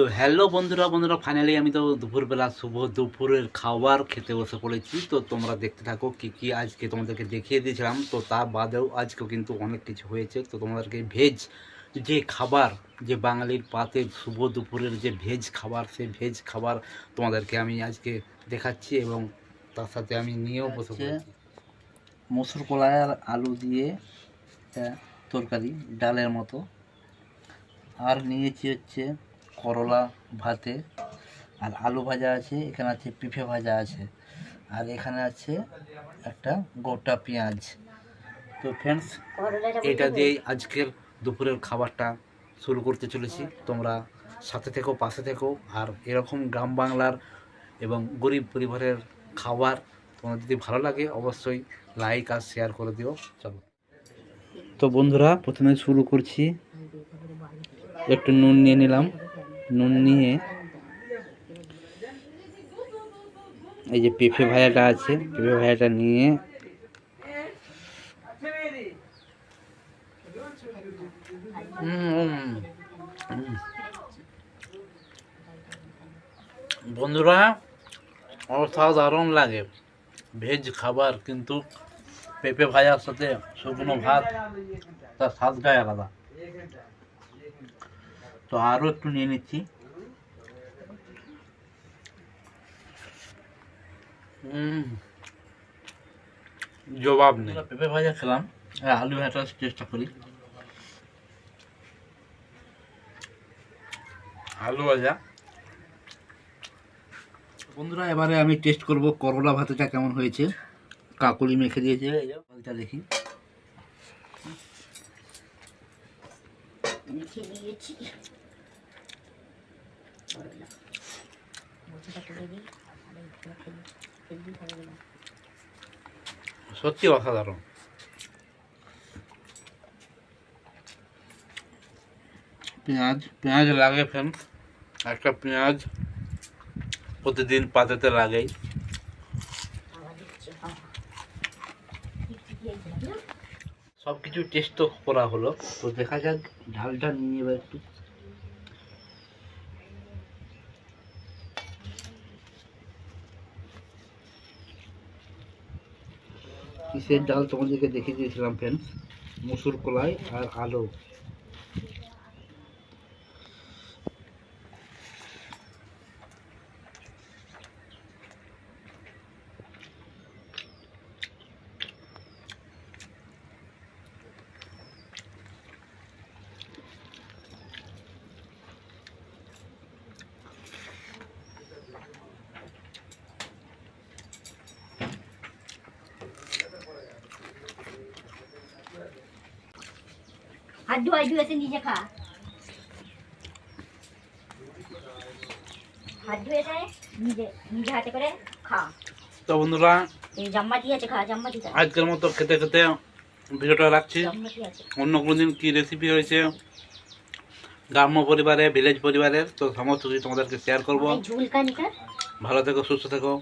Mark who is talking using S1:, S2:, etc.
S1: তো হ্যালো বন্ধুরা বন্ধুরা ফাইনালি আমি তো দুপুরবেলা শুভ দুপুরের খাবার খেতে বসে পড়েছি। তো তোমরা দেখতে থাকো কি কি আজকে তোমাদেরকে দেখিয়ে দিয়েছিলাম। তো তা বাদেও আজকেও কিন্তু অনেক কিছু হয়েছে। তো তোমাদেরকে ভেজ যে খাবার যে বাঙালির পাতে শুভ দুপুরের যে ভেজ খাবার সেই ভেজ খাবার তোমাদেরকে আমি আজকে দেখাচ্ছি এবং তার সাথে আমি নিয়েও বসে পড়েছি।
S2: মসুর কলাই আর আলু দিয়ে তরকারি ডালের মতো। আর নিয়েছি হচ্ছে করলা ভাতে, আর আলু ভাজা আছে, এখানে আছে পিঠে ভাজা আছে, আর এখানে আছে একটা গোটা পেঁয়াজ। তো ফ্রেন্ডস
S1: এটা দিয়েই আজকের দুপুরের খাবারটা শুরু করতে চলেছি। তোমরা সাথে থেকো, পাশে থেকো, আর এরকম গ্রাম বাংলার এবং গরিব পরিবারের খাবার তোমার যদি ভালো লাগে, অবশ্যই লাইক আর শেয়ার করে দিও। চলো।
S2: তো বন্ধুরা, প্রথমে শুরু করছি। একটু নুন নিয়ে নিলাম। নুন নিয়ে এই যে পেঁপে ভাজাটা আছে, পেঁপে ভাজাটা নিয়ে।
S1: বন্ধুরা, অসাধারণ লাগে ভেজ খাবার, কিন্তু পেঁপে ভাজার সাথে শুকনো ভাত, তার স্বাদটাই আলাদা
S2: তো আরও একটু নিয়ে নিচ্ছি।
S1: জবাব নেই।
S2: পেঁপে ভাজা খেলাম আলু ভাজা চেষ্টা করি।
S1: আলু ভাজা।
S2: বন্ধুরা এবারে আমি টেস্ট করব করলা ভাতেটা কেমন হয়েছে। কাকুলি মেখে দিয়েছে। এই
S1: সত্যি অসাধারণ। পেঁয়াজ পেঁয়াজ লাগে ফ্রেন্ড। একটা পেঁয়াজ প্রতিদিন পাতাতে লাগেই।
S2: সব কিছু টেস্ট তো করা হলো। তো দেখা যাক ঝালটা নিয়ে এবার একটু। কিসের ডাল তোমাদেরকে দেখিয়ে দিয়েছিলাম ফ্রেন্ডস মুসুর কলাই আর আলু।
S3: হাত ধোয়া ধুয়ে এসে নিজে খা হাত ধুয়ে নিজে নিজে হাতে করে খা
S1: তো বন্ধুরা
S3: এই জাম্বাটি আছে খা জাম্বাটি
S1: আজকের মতো খেতে খেতে ভিডিওটা রাখছি। অন্য কোনো দিন কী রেসিপি হয়েছে? গ্রাম্য পরিবারে ভিলেজ পরিবারের তো সমস্ত কিছু তোমাদেরকে শেয়ার করব। ভালো থেকো সুস্থ থেকো।